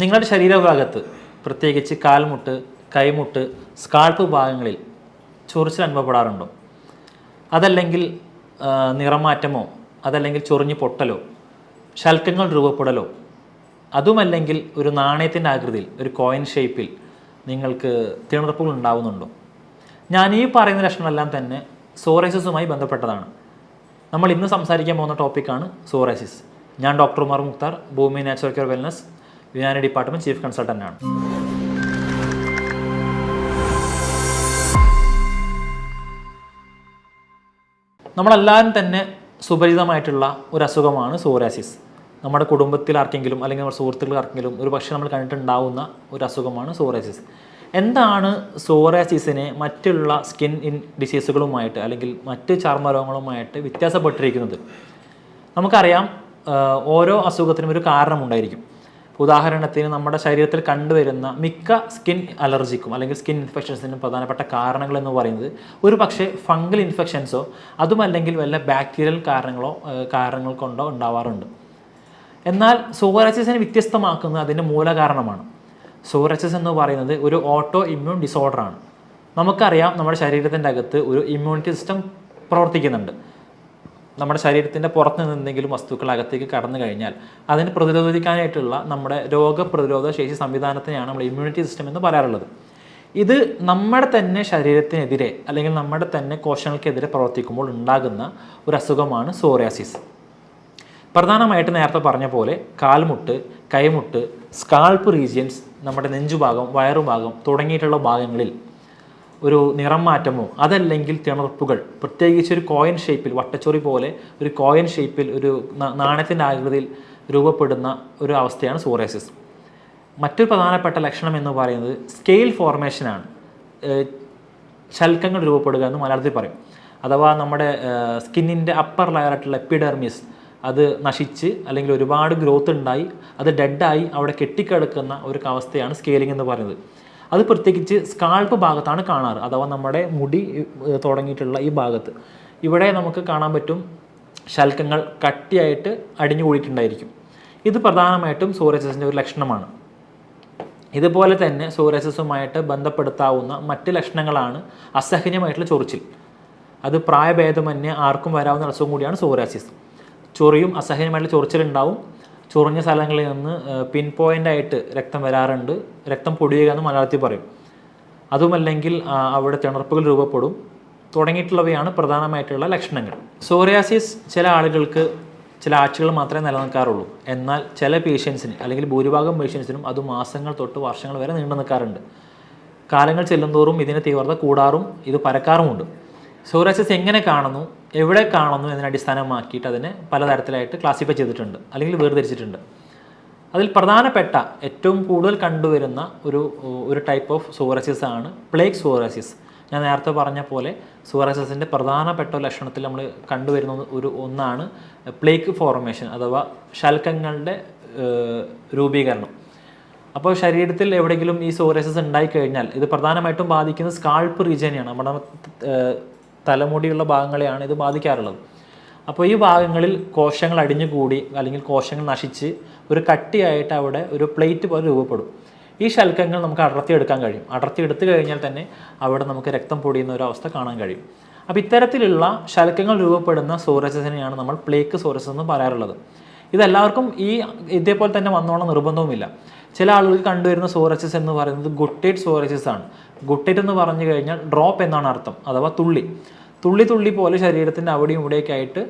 നിങ്ങളുടെ ശരീരഭാഗത്ത് പ്രത്യേകിച്ച് കാൽമുട്ട് കൈമുട്ട് സ്കാൾപ്പ് ഭാഗങ്ങളിൽ ചൊറിച്ചിൽ അനുഭവപ്പെടാറുണ്ടോ? അതല്ലെങ്കിൽ നിറമാറ്റമോ അതല്ലെങ്കിൽ ചൊറിഞ്ഞു പൊട്ടലോ ശൽക്കങ്ങൾ രൂപപ്പെടലോ അതുമല്ലെങ്കിൽ ഒരു നാണയത്തിന്റെ ആകൃതിയിൽ ഒരു കോയിൻ ഷേപ്പിൽ നിങ്ങൾക്ക് തിണർപ്പുകൾ ഉണ്ടാവുന്നുണ്ടോ? ഞാൻ ഈ പറയുന്ന ലക്ഷണങ്ങളെല്ലാം തന്നെ സോറൈസിസുമായി ബന്ധപ്പെട്ടതാണ്. നമ്മൾ ഇന്ന് സംസാരിക്കാൻ പോകുന്ന ടോപ്പിക്കാണ് സോറൈസിസ്. ഞാൻ doctor Umar Mukhtar Bhoomi natural care wellness Unani department chief consultant ആണ്. നമ്മളെല്ലാവരും തന്നെ സുപരിചിതമായിട്ടുള്ള ഒരു അസുഖമാണ് സോറാസിസ് നമ്മുടെ കുടുംബത്തിൽ ആർക്കെങ്കിലും അല്ലെങ്കിൽ നമ്മുടെ സുഹൃത്തുക്കൾ ആർക്കെങ്കിലും ഒരു പക്ഷേ നമ്മൾ കണ്ടിട്ടുണ്ടാവുന്ന ഒരു അസുഖമാണ് സോറാസിസ് എന്താണ് സോറാസിസിനെ മറ്റുള്ള സ്കിൻ ഇൻ ഡിസീസുകളുമായിട്ട് അല്ലെങ്കിൽ മറ്റ് ചർമ്മരോഗങ്ങളുമായിട്ട് വ്യത്യാസപ്പെട്ടിരിക്കുന്നത്? നമുക്കറിയാം ഓരോ അസുഖത്തിനും ഒരു കാരണമുണ്ടായിരിക്കും. ഉദാഹരണത്തിന് നമ്മുടെ ശരീരത്തിൽ കണ്ടുവരുന്ന മിക്ക സ്കിൻ അലർജിക്കും അല്ലെങ്കിൽ സ്കിൻ ഇൻഫെക്ഷൻസിനും പ്രധാനപ്പെട്ട കാരണങ്ങൾ എന്ന് പറയുന്നത് ഒരു പക്ഷേ ഫംഗൽ ഇൻഫെക്ഷൻസോ അതുമല്ലെങ്കിൽ വല്ല ബാക്ടീരിയൽ കാരണങ്ങളോ കാരണങ്ങൾ കൊണ്ടോ ഉണ്ടാവാറുണ്ട്. എന്നാൽ സോറാസിസിനെ വ്യത്യസ്തമാക്കുന്നത് അതിന്റെ മൂലകാരണമാണ്. സോറാസിസ് എന്ന് പറയുന്നത് ഒരു ഓട്ടോ ഇമ്മ്യൂൺ ഡിസോർഡറാണ് നമുക്കറിയാം നമ്മുടെ ശരീരത്തിന്റെ അകത്ത് ഒരു ഇമ്മ്യൂണിറ്റി സിസ്റ്റം പ്രവർത്തിക്കുന്നുണ്ട്. നമ്മുടെ ശരീരത്തിന്റെ പുറത്ത് നിന്ന് എന്തെങ്കിലും വസ്തുക്കൾ അകത്തേക്ക് കടന്നു കഴിഞ്ഞാൽ അതിന് പ്രതിരോധിക്കാനായിട്ടുള്ള നമ്മുടെ രോഗപ്രതിരോധ ശേഷി സംവിധാനത്തിനെയാണ് നമ്മൾ ഇമ്മ്യൂണിറ്റി സിസ്റ്റം എന്ന് പറയാറുള്ളത്. ഇത് നമ്മുടെ തന്നെ ശരീരത്തിനെതിരെ അല്ലെങ്കിൽ നമ്മുടെ തന്നെ കോശങ്ങൾക്കെതിരെ പ്രവർത്തിക്കുമ്പോൾ ഉണ്ടാകുന്ന ഒരു അസുഖമാണ് സോറിയാസിസ് പ്രധാനമായിട്ട് നേരത്തെ പറഞ്ഞ പോലെ കാൽമുട്ട് കൈമുട്ട് സ്കാൾപ്പ് റീജിയൻസ് നമ്മുടെ നെഞ്ചുഭാഗം വയറുഭാഗം തുടങ്ങിയിട്ടുള്ള ഭാഗങ്ങളിൽ ഒരു നിറം മാറ്റമോ? അതല്ലെങ്കിൽ തിണർപ്പുകൾ? പ്രത്യേകിച്ച് ഒരു കോയിൻ ഷേപ്പിൽ വട്ടച്ചൊറി പോലെ ഒരു കോയിൻ ഷേപ്പിൽ ഒരു നാണയത്തിന്റെ ആകൃതിയിൽ രൂപപ്പെടുന്ന ഒരു അവസ്ഥയാണ് സോറിയാസിസ് മറ്റൊരു പ്രധാനപ്പെട്ട ലക്ഷണം എന്ന് പറയുന്നത് സ്കെയിൽ ഫോർമേഷനാണ് ശൽക്കങ്ങൾ രൂപപ്പെടുക എന്ന് മലയാളത്തിൽ പറയും. അഥവാ നമ്മുടെ സ്കിന്നിന്റെ അപ്പർ ലെയറായിട്ടുള്ള എപ്പിഡെർമിസ് അത് നശിച്ച് അല്ലെങ്കിൽ ഒരുപാട് ഗ്രോത്ത് ഉണ്ടായി അത് ഡെഡായി അവിടെ കെട്ടിക്കിടക്കുന്ന ഒരു അവസ്ഥയാണ് സ്കെയിലിംഗ് എന്ന് പറയുന്നത്. അത് പ്രത്യേകിച്ച് സ്കാൾപ്പ് ഭാഗത്താണ് കാണാറ്. അഥവാ നമ്മുടെ മുടി തുടങ്ങിയിട്ടുള്ള ഈ ഭാഗത്ത്. ഇവിടെ നമുക്ക് കാണാൻ പറ്റും ശൽക്കങ്ങൾ കട്ടിയായിട്ട് അടിഞ്ഞു കൂടിയിട്ടുണ്ടായിരിക്കും. ഇത് പ്രധാനമായിട്ടും സോറിയസിന്റെ ഒരു ലക്ഷണമാണ്. ഇതുപോലെ തന്നെ സോറിയസിസുമായിട്ട് ബന്ധപ്പെടുത്താവുന്ന മറ്റ് ലക്ഷണങ്ങളാണ് അസഹനീയമായിട്ടുള്ള ചൊറിച്ചിൽ. അത് പ്രായഭേദമന്യേ ആർക്കും വരാവുന്ന അസുഖം കൂടിയാണ് സോറിയാസിസ് ചൊറിയും അസഹനീയമായിട്ടുള്ള ചൊറിച്ചിലുണ്ടാവും. ചൊറിഞ്ഞ സ്ഥലങ്ങളിൽ നിന്ന് പിൻ പോയിന്റ് ആയിട്ട് രക്തം വരാറുണ്ട്. രക്തം പൊടിയുക എന്ന് മലയാളത്തിൽ പറയും. അതുമല്ലെങ്കിൽ അവിടെ തിണർപ്പുകൾ രൂപപ്പെടും. തുടങ്ങിയിട്ടുള്ളവയാണ് പ്രധാനമായിട്ടുള്ള ലക്ഷണങ്ങൾ. സോറിയാസിസ് ചില ആളുകൾക്ക് ചില ആഴ്ചകൾ മാത്രമേ നിലനിൽക്കാറുള്ളൂ. എന്നാൽ ചില പേഷ്യൻസിന് അല്ലെങ്കിൽ ഭൂരിഭാഗം പേഷ്യൻസിനും അത് മാസങ്ങൾ തൊട്ട് വർഷങ്ങൾ വരെ നീണ്ടു നിൽക്കാറുണ്ട് കാലങ്ങൾ ചെല്ലുന്തോറും ഇതിന്റെ തീവ്രത കൂടാറും ഇത് പരക്കാറുമുണ്ട്. സോറിയാസിസ് എങ്ങനെ കാണുന്നു എവിടെ കാണുന്നു എന്നതിനെ അടിസ്ഥാനമാക്കിയിട്ട് അതിനെ പലതരത്തിലായിട്ട് ക്ലാസിഫൈ ചെയ്തിട്ടുണ്ട് അല്ലെങ്കിൽ വേർതിരിച്ചിട്ടുണ്ട്. അതിൽ പ്രധാനപ്പെട്ട ഏറ്റവും കൂടുതൽ കണ്ടുവരുന്ന ഒരു ഒരു ടൈപ്പ് ഓഫ് സോറസിസ് ആണ് പ്ലേഗ് സോറസിസ് ഞാൻ നേരത്തെ പറഞ്ഞ പോലെ സോറസിസിന്റെ പ്രധാനപ്പെട്ട ലക്ഷണത്തിൽ നമ്മൾ കണ്ടുവരുന്ന ഒരു ഒന്നാണ് പ്ലേക്ക് ഫോർമേഷൻ അഥവാ ശൽക്കങ്ങളുടെ രൂപീകരണം. അപ്പോൾ ശരീരത്തിൽ എവിടെയെങ്കിലും ഈ സോറസിസ് ഉണ്ടായിക്കഴിഞ്ഞാൽ ഇത് പ്രധാനമായിട്ടും ബാധിക്കുന്ന സ്കാൾപ്പ് റീജിയനെയാണ് നമ്മുടെ തലമുടിയുള്ള ഭാഗങ്ങളെയാണ് ഇത് ബാധിക്കാറുള്ളത്. അപ്പോൾ ഈ ഭാഗങ്ങളിൽ കോശങ്ങൾ അടിഞ്ഞുകൂടി അല്ലെങ്കിൽ കോശങ്ങൾ നശിച്ച് ഒരു കട്ടിയായിട്ട് അവിടെ ഒരു പ്ലേറ്റ് പോലെ രൂപപ്പെടും. ഈ ശൽക്കങ്ങൾ നമുക്ക് അടർത്തിയെടുക്കാൻ കഴിയും. അടർത്തിയെടുത്തു കഴിഞ്ഞാൽ തന്നെ അവിടെ നമുക്ക് രക്തം പൊടിയുന്ന ഒരു അവസ്ഥ കാണാൻ കഴിയും. അപ്പോൾ ഇത്തരത്തിലുള്ള ശൽക്കങ്ങൾ രൂപപ്പെടുന്ന സോറസിസിനെയാണ് നമ്മൾ പ്ലേക്ക് സോറസിസ് എന്ന് പറയാറുള്ളത്. ഇതെല്ലാവർക്കും ഈ ഇതേപോലെ തന്നെ വന്നോളം നിർബന്ധവുമില്ല. ചില ആളുകൾ കണ്ടുവരുന്ന സോറസിസ് എന്ന് പറയുന്നത് ഗുട്ടേറ്റ് സോറസിസ് ആണ്. ഗുട്ടേറ്റ് എന്ന് പറഞ്ഞു കഴിഞ്ഞാൽ ഡ്രോപ്പ് എന്നാണ് അർത്ഥം അഥവാ തുള്ളി. തുള്ളി തുള്ളി പോലെ ശരീരത്തിന്റെ അവിടെയും ഇവിടെയൊക്കെ ആയിട്ട്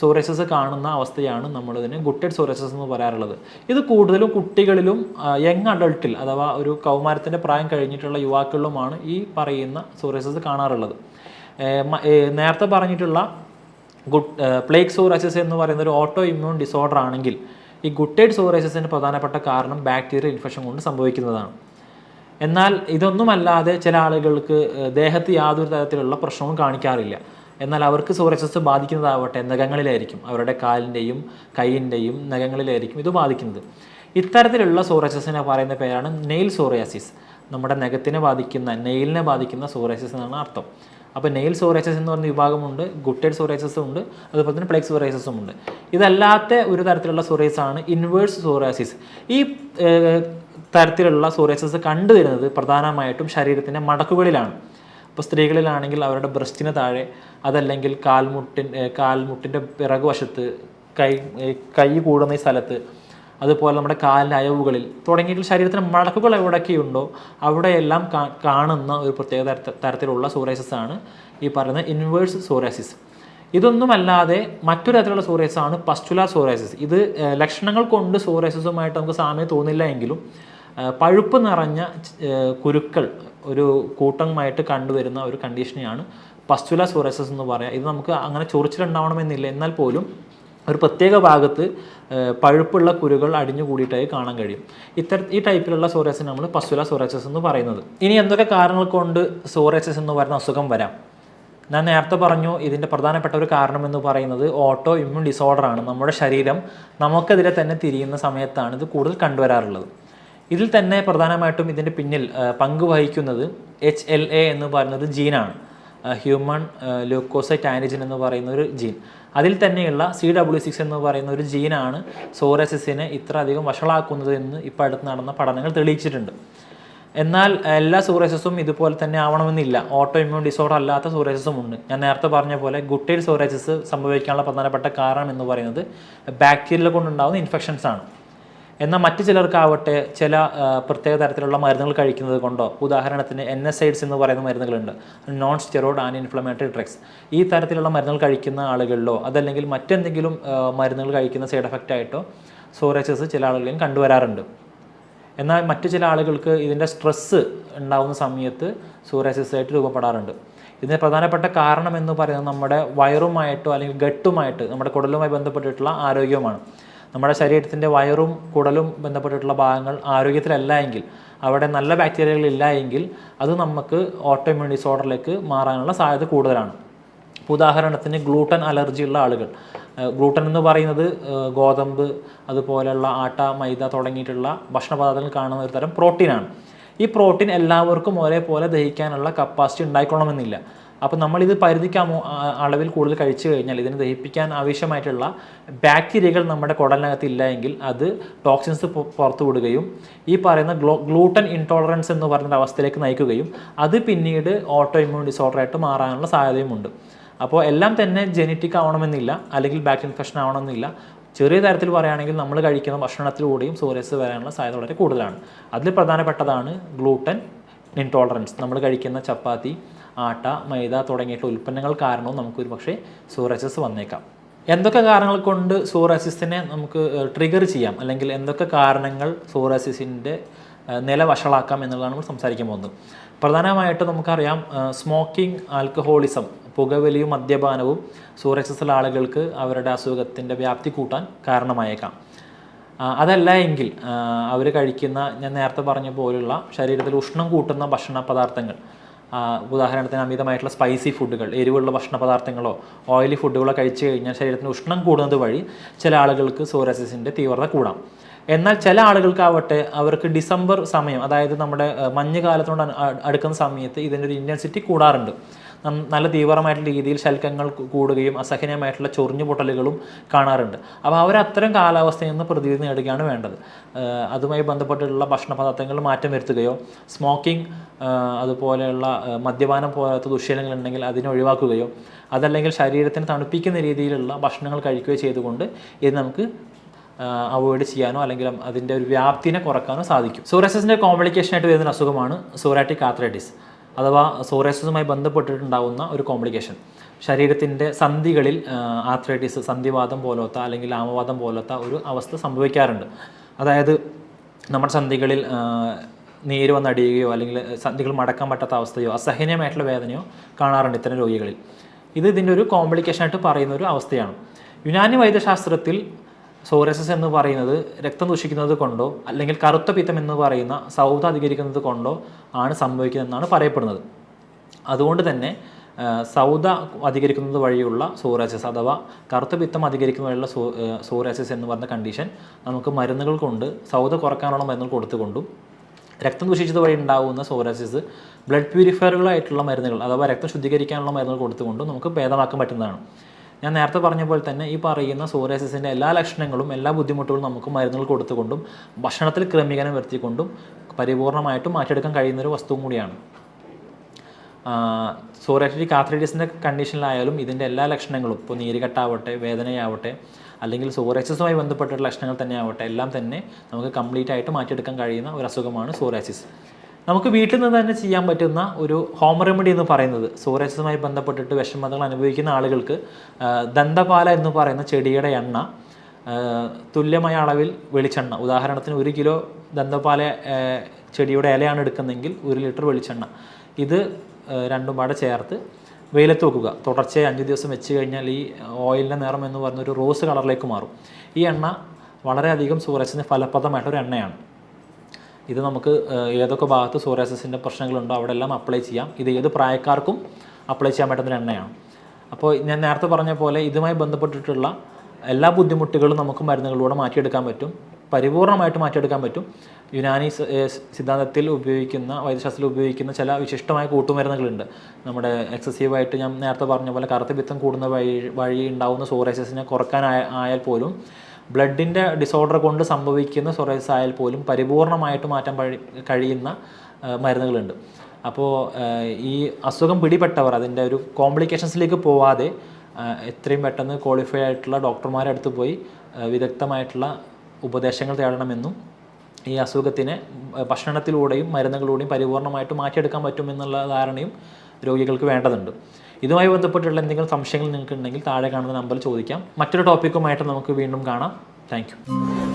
സോറസിസ് കാണുന്ന അവസ്ഥയാണ് നമ്മളിതിന് ഗുട്ടഡ് സോറസസ് എന്ന് പറയാറുള്ളത്. ഇത് കൂടുതലും കുട്ടികളിലും യങ് അഡൾട്ടിൽ അഥവാ ഒരു കൗമാരത്തിന്റെ പ്രായം കഴിഞ്ഞിട്ടുള്ള യുവാക്കളിലുമാണ് ഈ പറയുന്ന സോറസസ് കാണാറുള്ളത്. നേരത്തെ പറഞ്ഞിട്ടുള്ള ഗുഡ് പ്ലേഗ് സോറസസ് എന്ന് പറയുന്ന ഒരു ഓട്ടോ ഇമ്മ്യൂൺ ഡിസോർഡർ ആണെങ്കിൽ ഈ ഗുട്ടേഡ് സോറൈസിസിന് പ്രധാനപ്പെട്ട കാരണം ബാക്ടീരിയൽ ഇൻഫെക്ഷൻ കൊണ്ട് സംഭവിക്കുന്നതാണ്. എന്നാൽ ഇതൊന്നുമല്ലാതെ ചില ആളുകൾക്ക് ദേഹത്ത് യാതൊരു തരത്തിലുള്ള പ്രശ്നവും കാണിക്കാറില്ല. എന്നാൽ അവർക്ക് സോറൈസിസ് ബാധിക്കുന്നതാവട്ടെ നഖങ്ങളിലായിരിക്കും. അവരുടെ കാലിന്റെയും കൈയിന്റെയും നഖങ്ങളിലായിരിക്കും ഇത് ബാധിക്കുന്നത്. ഇത്തരത്തിലുള്ള സോറൈസിസിനെ പറയുന്ന പേരാണ് നെയിൽ സോറിയാസിസ്. നമ്മുടെ നഖത്തിനെ ബാധിക്കുന്ന നെയിലിനെ ബാധിക്കുന്ന സോറിയാസിസ് എന്നാണ് അർത്ഥം. അപ്പോൾ നെയിൽ സോറിയാസിസ് എന്ന് പറയുന്ന വിഭാഗമുണ്ട് ഗുട്ടേഡ് സോറിയാസിസും ഉണ്ട് അതുപോലെ തന്നെ പ്ലേക്സ് സോറിയാസിസും ഉണ്ട്. ഇതല്ലാത്ത ഒരു തരത്തിലുള്ള സൂറേസാണ് ഇൻവേഴ്സ് സോറിയാസിസ്. ഈ തരത്തിലുള്ള സോറിയാസിസ് കണ്ടുവരുന്നത് പ്രധാനമായിട്ടും ശരീരത്തിന്റെ മടക്കുകളിലാണ്. ഇപ്പോൾ സ്ത്രീകളിലാണെങ്കിൽ അവരുടെ ബ്രസ്റ്റിന് താഴെ അതല്ലെങ്കിൽ കാൽമുട്ടിൻ കാൽമുട്ടിന്റെ പിറകുവശത്ത് കൈ കൈ കൂടുന്ന ഈ സ്ഥലത്ത് അതുപോലെ നമ്മുടെ കാലിന്റെ അയവുകളിൽ തുടങ്ങിയിട്ട് ശരീരത്തിന് മടക്കുകൾ എവിടെയൊക്കെയുണ്ടോ അവിടെയെല്ലാം കാണുന്ന ഒരു പ്രത്യേക തരത്ത- തരത്തിലുള്ള സോറിയാസിസ് ആണ് ഈ പറയുന്ന ഇൻവേഴ്സ് സോറിയാസിസ് ഇതൊന്നുമല്ലാതെ മറ്റൊരു തരത്തിലുള്ള സോറിയാസിസ് ആണ് പസ്റ്റുലാർ സോറിയാസിസ് ഇത് ലക്ഷണങ്ങൾ കൊണ്ട് സോറിയാസിസുമായിട്ട് നമുക്ക് സാമ്യം തോന്നില്ല എങ്കിലും പഴുപ്പ് നിറഞ്ഞ കുരുക്കൾ ഒരു കൂട്ടമായിട്ട് കണ്ടുവരുന്ന ഒരു കണ്ടീഷനെയാണ് പസ്റ്റുല സോറസസ് എന്ന് പറയാം. ഇത് നമുക്ക് അങ്ങനെ ചൊറിച്ചിലുണ്ടാവണമെന്നില്ല. എന്നാൽ പോലും ഒരു പ്രത്യേക ഭാഗത്ത് പഴുപ്പുള്ള കുരുകൾ അടിഞ്ഞു കൂടിയിട്ടായി കാണാൻ കഴിയും. ഇത്തര ഈ ടൈപ്പിലുള്ള സോറസിന് നമ്മൾ പസ്റ്റുല സോറസസ് എന്ന് പറയുന്നത്. ഇനി എന്തൊക്കെ കാരണങ്ങൾ കൊണ്ട് സോറസസ് എന്ന് പറയുന്ന അസുഖം വരാം? ഞാൻ നേരത്തെ പറഞ്ഞു ഇതിന്റെ പ്രധാനപ്പെട്ട ഒരു കാരണം എന്ന് പറയുന്നത് ഓട്ടോ ഇമ്മ്യൂൺ ഡിസോർഡർ ആണ് നമ്മുടെ ശരീരം നമുക്കെതിരെ തന്നെ തിരിയുന്ന സമയത്താണ് ഇത് കൂടുതൽ കണ്ടുവരാറുള്ളത്. ഇതിൽ തന്നെ പ്രധാനമായിട്ടും ഇതിന്റെ പിന്നിൽ പങ്കുവഹിക്കുന്നത് പങ്ക് വഹിക്കുന്നത് എച്ച് എൽ എ എന്ന് പറയുന്ന ഒരു ജീനാണ് ഹ്യൂമൺ ലൂക്കോസൈറ്റ് ആന്റിജൻ എന്ന് പറയുന്ന ഒരു ജീൻ. അതിൽ തന്നെയുള്ള സി ഡബ്ല്യു സിക്സ് എന്ന് പറയുന്ന ഒരു ജീനാണ് സോറസിസിനെ ഇത്ര അധികം വഷളാക്കുന്നത് എന്ന് ഇപ്പോൾ അടുത്ത് നടന്ന പഠനങ്ങൾ തെളിയിച്ചിട്ടുണ്ട്. എന്നാൽ എല്ലാ സോറസസും ഇതുപോലെ തന്നെ ആവണമെന്നില്ല. ഓട്ടോ ഇമ്മ്യൂൺ ഡിസോർഡർ അല്ലാത്ത സോറസസും ഉണ്ട്. ഞാൻ നേരത്തെ പറഞ്ഞ പോലെ ഗുട്ടൈൽ സോറസസ് സംഭവിക്കാനുള്ള പ്രധാനപ്പെട്ട കാരണം എന്ന് പറയുന്നത് ബാക്ടീരിയ കൊണ്ടുണ്ടാകുന്ന ഇൻഫെക്ഷൻസ് ആണ്. എന്നാൽ മറ്റു ചിലർക്കാവട്ടെ ചില പ്രത്യേക തരത്തിലുള്ള മരുന്നുകൾ കഴിക്കുന്നത് കൊണ്ടോ? ഉദാഹരണത്തിന് എൻ എസ് ഐഡ്സ് എന്ന് പറയുന്ന മരുന്നുകളുണ്ട്. Non steroid and inflammatory drugs ഈ തരത്തിലുള്ള മരുന്നുകൾ കഴിക്കുന്ന ആളുകളിലോ അതല്ലെങ്കിൽ മറ്റെന്തെങ്കിലും മരുന്നുകൾ കഴിക്കുന്ന സൈഡ് എഫക്റ്റ് ആയിട്ടോ സോറേച്ചസ് ചില ആളുകളിലും കണ്ടുവരാറുണ്ട്. എന്നാൽ മറ്റു ചില ആളുകൾക്ക് ഇതിന്റെ സ്ട്രെസ്സ് ഉണ്ടാകുന്ന സമയത്ത് സൂറിയാസിസ് ആയിട്ട് രൂപപ്പെടാറുണ്ട്. ഇതിന് പ്രധാനപ്പെട്ട കാരണം എന്ന് പറയുന്നത് നമ്മുടെ വയറുമായിട്ടോ അല്ലെങ്കിൽ ഗട്ടുമായിട്ട് നമ്മുടെ കുടലുമായി ബന്ധപ്പെട്ടിട്ടുള്ള ആരോഗ്യവുമാണ്. നമ്മുടെ ശരീരത്തിന്റെ വയറും കുടലും ബന്ധപ്പെട്ടിട്ടുള്ള ഭാഗങ്ങൾ ആരോഗ്യത്തിലല്ല എങ്കിൽ അവിടെ നല്ല ബാക്ടീരിയകൾ ഇല്ല എങ്കിൽ അത് നമുക്ക് ഓട്ടോമ്യൂൺ ഡിസോർഡറിലേക്ക് മാറാനുള്ള സാധ്യത കൂടുതലാണ്. ഉദാഹരണത്തിന് ഗ്ലൂട്ടൻ അലർജി ഉള്ള ആളുകൾ. ഗ്ലൂട്ടൻ എന്ന് പറയുന്നത് ഗോതമ്പ് അതുപോലെയുള്ള ആട്ട മൈദ തുടങ്ങിയിട്ടുള്ള ഭക്ഷണ പദാർത്ഥങ്ങൾ കാണുന്ന ഒരു തരം പ്രോട്ടീനാണ് ഈ പ്രോട്ടീൻ എല്ലാവർക്കും ഒരേപോലെ ദഹിക്കാനുള്ള കപ്പാസിറ്റി ഉണ്ടായിക്കൊള്ളണമെന്നില്ല. അപ്പോൾ നമ്മളിത് പരിധിക്ക് അളവിൽ കൂടുതൽ കഴിച്ചു കഴിഞ്ഞാൽ ഇതിനെ ദഹിപ്പിക്കാൻ ആവശ്യമായിട്ടുള്ള ബാക്ടീരിയകൾ നമ്മുടെ കുടലിനകത്ത് ഇല്ല എങ്കിൽ അത് ടോക്സിൻസ് പുറത്തു വിടുകയും ഈ പറയുന്ന ഗ്ലോ ഗ്ലൂട്ടൻ ഇൻടോളറൻസ് എന്ന് പറയുന്ന അവസ്ഥയിലേക്ക് നയിക്കുകയും അത് പിന്നീട് ഓട്ടോ ഇമ്മ്യൂൺ ഡിസോർഡറായിട്ട് മാറാനുള്ള സാധ്യതയുമുണ്ട്. അപ്പോൾ എല്ലാം തന്നെ ജനറ്റിക് ആവണമെന്നില്ല അല്ലെങ്കിൽ ബാക്ടീരിയ ഇൻഫെക്ഷൻ ആവണമെന്നില്ല. ചെറിയ തരത്തിൽ പറയുകയാണെങ്കിൽ നമ്മൾ കഴിക്കുന്ന ഭക്ഷണത്തിലൂടെയും സോറിയസ് വരാനുള്ള സാധ്യത വളരെ കൂടുതലാണ്. അതിൽ പ്രധാനപ്പെട്ടതാണ് ഗ്ലൂട്ടൻ ഇൻടോളറൻസ്. നമ്മൾ കഴിക്കുന്ന ചപ്പാത്തി ആട്ട മൈദ തുടങ്ങിയിട്ടുള്ള ഉൽപ്പന്നങ്ങൾ കാരണവും നമുക്ക് ഒരു പക്ഷേ സൂറസിസ് വന്നേക്കാം. എന്തൊക്കെ കാരണങ്ങൾ കൊണ്ട് സൂറസിസിനെ നമുക്ക് ട്രിഗർ ചെയ്യാം? അല്ലെങ്കിൽ എന്തൊക്കെ കാരണങ്ങൾ സൂറസിസിന്റെ നില വഷളാക്കാം എന്നുള്ളതാണ് നമ്മൾ സംസാരിക്കാൻ പോകുന്നത്. പ്രധാനമായിട്ട് നമുക്കറിയാം സ്മോക്കിംഗ് ആൽക്കഹോളിസം പുകവലിയും മദ്യപാനവും സൂറസിസിലെ ആളുകൾക്ക് അവരുടെ അസുഖത്തിന്റെ വ്യാപ്തി കൂട്ടാൻ കാരണമായേക്കാം. അതല്ല എങ്കിൽ അവർ കഴിക്കുന്ന ഞാൻ നേരത്തെ പറഞ്ഞ പോലുള്ള ശരീരത്തിൽ ഉഷ്ണം കൂട്ടുന്ന ഭക്ഷണ പദാർത്ഥങ്ങൾ ഉദാഹരണത്തിന് അമിതമായിട്ടുള്ള സ്പൈസി ഫുഡുകൾ എരിവുള്ള ഭക്ഷണ പദാർത്ഥങ്ങളോ ഓയിലി ഫുഡുകളോ കഴിച്ചു കഴിഞ്ഞാൽ ശരീരത്തിന് ഉഷ്ണം കൂടുന്നത് വഴി ചില ആളുകൾക്ക് സോറസിന്റെ തീവ്രത കൂടാം. എന്നാൽ ചില ആളുകൾക്കാവട്ടെ അവർക്ക് ഡിസംബർ സമയം അതായത് നമ്മുടെ മഞ്ഞ് മഞ്ഞുകാലത്തോട് അടുക്കുന്ന സമയത്ത് ഇതിന്റെ ഒരു ഇന്റൻസിറ്റി കൂടാറുണ്ട്. നല്ല തീവ്രമായിട്ടുള്ള രീതിയിൽ ശൽക്കങ്ങൾ കൂടുകയും അസഹനീയമായിട്ടുള്ള ചൊറിഞ്ഞു പൊട്ടലുകളും കാണാറുണ്ട്. അപ്പോൾ അവർ അത്തരം കാലാവസ്ഥയിൽ നിന്ന് പ്രതിവിധി നേടുകയാണ് വേണ്ടത്. അതുമായി ബന്ധപ്പെട്ടിട്ടുള്ള ഭക്ഷണ പദാർത്ഥങ്ങൾ മാറ്റം വരുത്തുകയോ സ്മോക്കിംഗ് അതുപോലെയുള്ള മദ്യപാനം പോലത്തെ ദുശ്ശീലങ്ങൾ ഉണ്ടെങ്കിൽ അതിനെ ഒഴിവാക്കുകയോ അതല്ലെങ്കിൽ ശരീരത്തിന് തണുപ്പിക്കുന്ന രീതിയിലുള്ള ഭക്ഷണങ്ങൾ കഴിക്കുകയോ ചെയ്തുകൊണ്ട് ഇത് നമുക്ക് അവോയ്ഡ് ചെയ്യാനോ അല്ലെങ്കിൽ അതിന്റെ ഒരു വ്യാപ്തിനെ കുറക്കാനോ സാധിക്കും. സൂറസിന്റെ കോംപ്ലിക്കേഷൻ ആയിട്ട് വരുന്ന അസുഖമാണ് സൂറാറ്റിക് ആത്രൈറ്റിസ് അഥവാ സോറേസസുമായി ബന്ധപ്പെട്ടിട്ടുണ്ടാകുന്ന ഒരു കോംപ്ലിക്കേഷൻ ശരീരത്തിന്റെ സന്ധികളിൽ ആർത്രൈറ്റിസ് സന്ധിവാദം പോലത്ത അല്ലെങ്കിൽ ആമവാദം പോലത്ത ഒരു അവസ്ഥ സംഭവിക്കാറുണ്ട്. അതായത് നമ്മുടെ സന്ധികളിൽ നീര് വന്നടിയുകയോ അല്ലെങ്കിൽ സന്ധികൾ മടക്കാൻ പറ്റാത്ത അവസ്ഥയോ അസഹനീയമായിട്ടുള്ള വേദനയോ കാണാറുണ്ട് ഇത്തരം രോഗികളിൽ. ഇത് ഇതിന്റെ ഒരു കോംപ്ലിക്കേഷൻ ആയിട്ട് പറയുന്ന ഒരു അവസ്ഥയാണ്. യുനാനി വൈദ്യശാസ്ത്രത്തിൽ സോറിയസിസ് എന്ന് പറയുന്നത് രക്തം ദൂഷിക്കുന്നത് കൊണ്ടോ അല്ലെങ്കിൽ കറുത്ത പിത്തം എന്ന് പറയുന്ന സൗദ അധികരിക്കുന്നത് കൊണ്ടോ ആണ് സംഭവിക്കുന്നതെന്നാണ് പറയപ്പെടുന്നത്. അതുകൊണ്ട് തന്നെ സൗദ അധികരിക്കുന്നത് വഴിയുള്ള സോറാസിസ് അഥവാ കറുത്ത പിത്തം അധികരിക്കുന്ന വഴിയുള്ള സോ സോറാസിസ് എന്ന് പറയുന്ന കണ്ടീഷൻ നമുക്ക് മരുന്നുകൾ കൊണ്ട് സൗദ കുറക്കാനുള്ള മരുന്നുകൾ കൊടുത്തുകൊണ്ടും രക്തം ദൂഷിച്ചത് വഴി ഉണ്ടാകുന്ന സോറാസിസ് ബ്ലഡ് പ്യൂരിഫയറുകളായിട്ടുള്ള മരുന്നുകൾ അഥവാ രക്തം ശുദ്ധീകരിക്കാനുള്ള മരുന്നുകൾ കൊടുത്തുകൊണ്ടും നമുക്ക് ഭേദമാക്കാൻ പറ്റുന്നതാണ്. ഞാൻ നേരത്തെ പറഞ്ഞ പോലെ തന്നെ ഈ പറയുന്ന സോറിയാസിസിന്റെ എല്ലാ ലക്ഷണങ്ങളും എല്ലാ ബുദ്ധിമുട്ടുകളും നമുക്ക് മരുന്നുകൾ കൊടുത്തുകൊണ്ടും ഭക്ഷണത്തിൽ ക്രമീകരണം വരുത്തിക്കൊണ്ടും പരിപൂർണമായിട്ടും മാറ്റിയെടുക്കാൻ കഴിയുന്ന ഒരു വസ്തുവും കൂടിയാണ്. സോറിയാറ്റിക് ആർത്രൈറ്റിസിന്റെ കണ്ടീഷനിലായാലും ഇതിന്റെ എല്ലാ ലക്ഷണങ്ങളും ഇപ്പോൾ നീരുകെട്ടാവട്ടെ വേദനയാവട്ടെ അല്ലെങ്കിൽ സോറിയാസിസുമായി ബന്ധപ്പെട്ട ലക്ഷണങ്ങൾ തന്നെ ആവട്ടെ എല്ലാം തന്നെ നമുക്ക് കംപ്ലീറ്റ് ആയിട്ട് മാറ്റിയെടുക്കാൻ കഴിയുന്ന ഒരു അസുഖമാണ് സോറിയാസിസ് നമുക്ക് വീട്ടിൽ നിന്ന് തന്നെ ചെയ്യാൻ പറ്റുന്ന ഒരു ഹോം റെമഡി എന്ന് പറയുന്നത് സൂര്യസുമായി ബന്ധപ്പെട്ടിട്ട് വിഷമതകൾ അനുഭവിക്കുന്ന ആളുകൾക്ക് ദന്തപാല എന്ന് പറയുന്ന ചെടിയുടെ എണ്ണ തുല്യമായ അളവിൽ വെളിച്ചെണ്ണ. ഉദാഹരണത്തിന് ഒരു കിലോ ദന്തപാല ചെടിയുടെ ഇലയാണ് എടുക്കുന്നതെങ്കിൽ ഒരു ലിറ്റർ വെളിച്ചെണ്ണ. ഇത് രണ്ടും പാടെ ചേർത്ത് വെയിലത്ത് വെക്കുക. തുടർച്ചയായി അഞ്ച് ദിവസം വെച്ച് കഴിഞ്ഞാൽ ഈ ഓയിലിന്റെ നിറം എന്ന് ഒരു റോസ് കളറിലേക്ക് മാറും. ഈ എണ്ണ വളരെയധികം സൂര്യസിന് ഫലപ്രദമായിട്ടൊരു എണ്ണയാണ്. ഇത് നമുക്ക് ഏതൊക്കെ ഭാഗത്ത് സോറിയാസിന്റെ പ്രശ്നങ്ങളുണ്ടോ അവിടെ എല്ലാം അപ്ലൈ ചെയ്യാം. ഇത് ഏത് പ്രായക്കാർക്കും അപ്ലൈ ചെയ്യാൻ പറ്റുന്ന എണ്ണയാണ്. അപ്പോൾ ഞാൻ നേരത്തെ പറഞ്ഞ പോലെ ഇതുമായി ബന്ധപ്പെട്ടിട്ടുള്ള എല്ലാ ബുദ്ധിമുട്ടുകളും നമുക്ക് മരുന്നുകളിലൂടെ മാറ്റിയെടുക്കാൻ പറ്റും. പരിപൂർണമായിട്ട് മാറ്റിയെടുക്കാൻ പറ്റും. യുനാനി സിദ്ധാന്തത്തിൽ ഉപയോഗിക്കുന്ന വൈദ്യശാസ്ത്രത്തിൽ ഉപയോഗിക്കുന്ന ചില വിശിഷ്ടമായ കൂട്ടുമരുന്നുകളുണ്ട്. നമ്മുടെ എക്സസീവായിട്ട് ഞാൻ നേരത്തെ പറഞ്ഞ പോലെ കറുത്ത പിത്തം കൂടുന്ന വഴി വഴി ഉണ്ടാവുന്ന സോറിയാസിസിനെ കുറയ്ക്കാൻ ആയാൽ പോലും ബ്ലഡിന്റെ ഡിസോർഡർ കൊണ്ട് സംഭവിക്കുന്ന സൊറൈസ് ആയാൽ പോലും പരിപൂർണമായിട്ട് മാറ്റാൻ കഴി- കഴിയുന്ന മരുന്നുകളുണ്ട്. അപ്പോൾ ഈ അസുഖം പിടിപെട്ടവർ അതിന്റെ ഒരു കോംപ്ലിക്കേഷൻസിലേക്ക് പോവാതെ എത്രയും പെട്ടെന്ന് ക്വാളിഫൈ ആയിട്ടുള്ള ഡോക്ടർമാരുടെ അടുത്ത് പോയി വിദഗ്ധമായിട്ടുള്ള ഉപദേശങ്ങൾ തേടണമെന്നും ഈ അസുഖത്തിനെ ഭക്ഷണത്തിലൂടെയും മരുന്നുകളിലൂടെയും പരിപൂർണമായിട്ട് മാറ്റിയെടുക്കാൻ പറ്റുമെന്നുള്ള ധാരണയും രോഗികൾക്ക് വേണ്ടതുണ്ട്. ഇതുമായി ബന്ധപ്പെട്ടുള്ള എന്തെങ്കിലും സംശയങ്ങൾ നിങ്ങൾക്ക് ഉണ്ടെങ്കിൽ താഴെ കാണുന്ന നമ്പറിൽ ചോദിക്കാം. മറ്റൊരു ടോപ്പിക്കുമായിട്ട് നമുക്ക് വീണ്ടും കാണാം. താങ്ക്